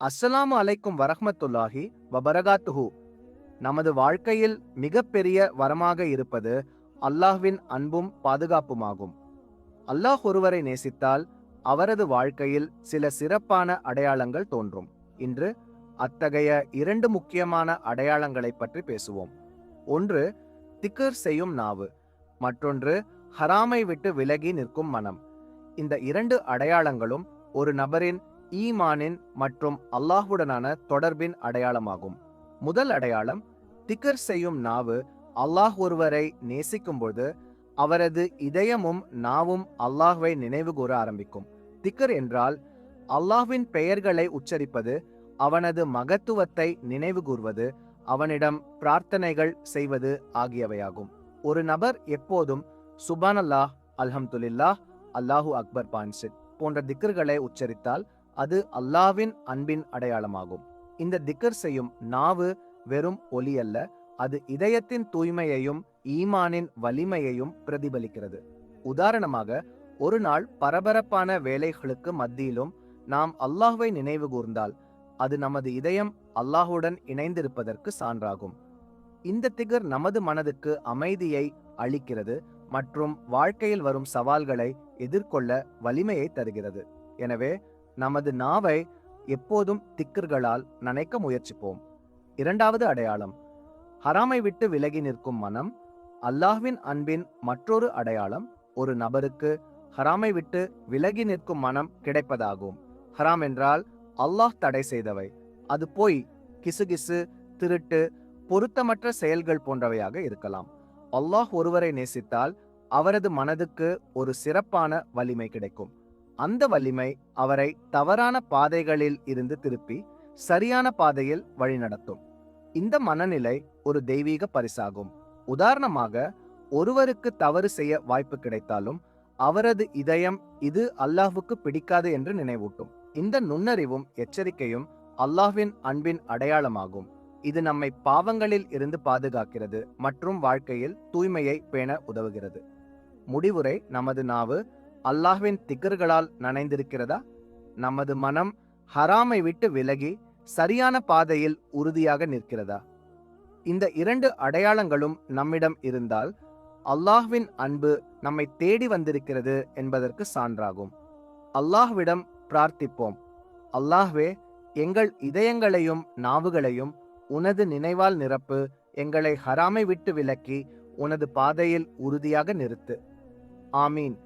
அஸ்ஸலாமு அலைக்கும் வரஹமத்துல்லாஹி வபரகாத்துஹு. நமது வாழ்க்கையில் மிகப்பெரிய வரமாக இருப்பது அல்லாஹ்வின் அன்பும் பாதுகாப்புமாகும். அல்லாஹ் ஒருவரை நேசித்தால் அவரது வாழ்க்கையில் சில சிறப்பான அடையாளங்கள் தோன்றும். இன்று அத்தகைய இரண்டு முக்கியமான அடையாளங்களை பற்றி பேசுவோம். ஒன்று திக்கர் செய்யும் நாவு. மற்றொன்று ஹராமை விட்டு விலகி நிற்கும் மனம். இந்த இரண்டு அடையாளங்களும் ஒரு நபரின் ஈமானின் மற்றும் அல்லாஹுடனான தொடர்பின் அடையாளமாகும். முதல் அடையாளம் திக்கர் செய்யும் நாவு அல்லாஹ் ஒருவரை நேசிக்கும்போது அவரது இதயமும் நாவும் அல்லாஹ்வை நினைவு கூற ஆரம்பிக்கும். திக்கர் என்றால் அல்லாஹ்வின் பெயர்களை உச்சரிப்பது அவனது மகத்துவத்தை நினைவு கூர்வது அவனிடம் பிரார்த்தனைகள் செய்வது ஆகியவையாகும். ஒரு நபர் எப்போதும் சுபானல்லாஹ் அல்ஹம்துலில்லாஹ் அல்லாஹு அக்பர் பான்சிட் போன்ற திக்கர்களை உச்சரித்தால் அது அல்லாவின் அன்பின் அடையாளமாகும். இந்த திக்கர் செய்யும் நாவு வெறும் ஒலி அல்ல அது இதயத்தின் தூய்மையையும் ஈமானின் வலிமையையும் பிரதிபலிக்கிறது. உதாரணமாக ஒரு நாள் பரபரப்பான வேலைகளுக்கு மத்தியிலும் நாம் அல்லாஹுவை நினைவு கூர்ந்தால் அது நமது இதயம் அல்லாஹுடன் இணைந்திருப்பதற்கு சான்றாகும். இந்த திகர் நமது மனதுக்கு அமைதியை அளிக்கிறது மற்றும் வாழ்க்கையில் வரும் சவால்களை எதிர்கொள்ள வலிமையை தருகிறது. எனவே நமது நாவை எப்போதும் திக்கர்களால் நனைக்க முயற்சிப்போம். இரண்டாவது அடையாளம் ஹராமை விட்டு விலகி நிற்கும் மனம் அல்லாஹ்வின் அன்பின் மற்றொரு அடையாளம் ஒரு நபருக்கு ஹராமை விட்டு விலகி நிற்கும் மனம் கிடைப்பதாகும். ஹராம் என்றால் அல்லாஹ் தடை செய்தவை. அது போய் கிசுகிசு திருட்டு பொருத்தமற்ற செயல்கள் போன்றவையாக இருக்கலாம். அல்லாஹ் ஒருவரை நேசித்தால் அவரது மனதுக்கு ஒரு சிறப்பான வலிமை கிடைக்கும். அந்த வலிமை அவரை தவறான பாதைகளில் இருந்து திருப்பி சரியான பாதையில் வழிநடத்தும். இந்த மனநிலை ஒரு தெய்வீக பரிசாகும். உதாரணமாக ஒருவருக்கு தவறு செய்ய வாய்ப்பு கிடைத்தாலும் அவரது இதயம் இது அல்லாஹுக்கு பிடிக்காது என்று நினைவூட்டும். இந்த நுண்ணறிவும் எச்சரிக்கையும் அல்லாஹ்வின் அன்பின் அடையாளமாகும். இது நம்மை பாவங்களில் இருந்து பாதுகாக்கிறது மற்றும் வாழ்க்கையில் தூய்மையை பேண உதவுகிறது. முடிவுரை நமது நாவு அல்லாஹ்வின் திகர்களால் நனைந்திருக்கிறதா? நமது மனம் ஹராமை விட்டு விலகி சரியான பாதையில் உறுதியாக நிற்கிறதா? இந்த இரண்டு அடையாளங்களும் நம்மிடம் இருந்தால் அல்லாஹ்வின் அன்பு நம்மை தேடி வந்திருக்கிறது என்பதற்கு சான்றாகும். அல்லாஹ்விடம் பிரார்த்திப்போம். அல்லாஹ்வே எங்கள் இதயங்களையும் நாவுகளையும் உனது நினைவால் நிரப்பு எங்களை ஹராமை விட்டு விலக்கி உனது பாதையில் உறுதியாக நிறுத்து. ஆமீன்.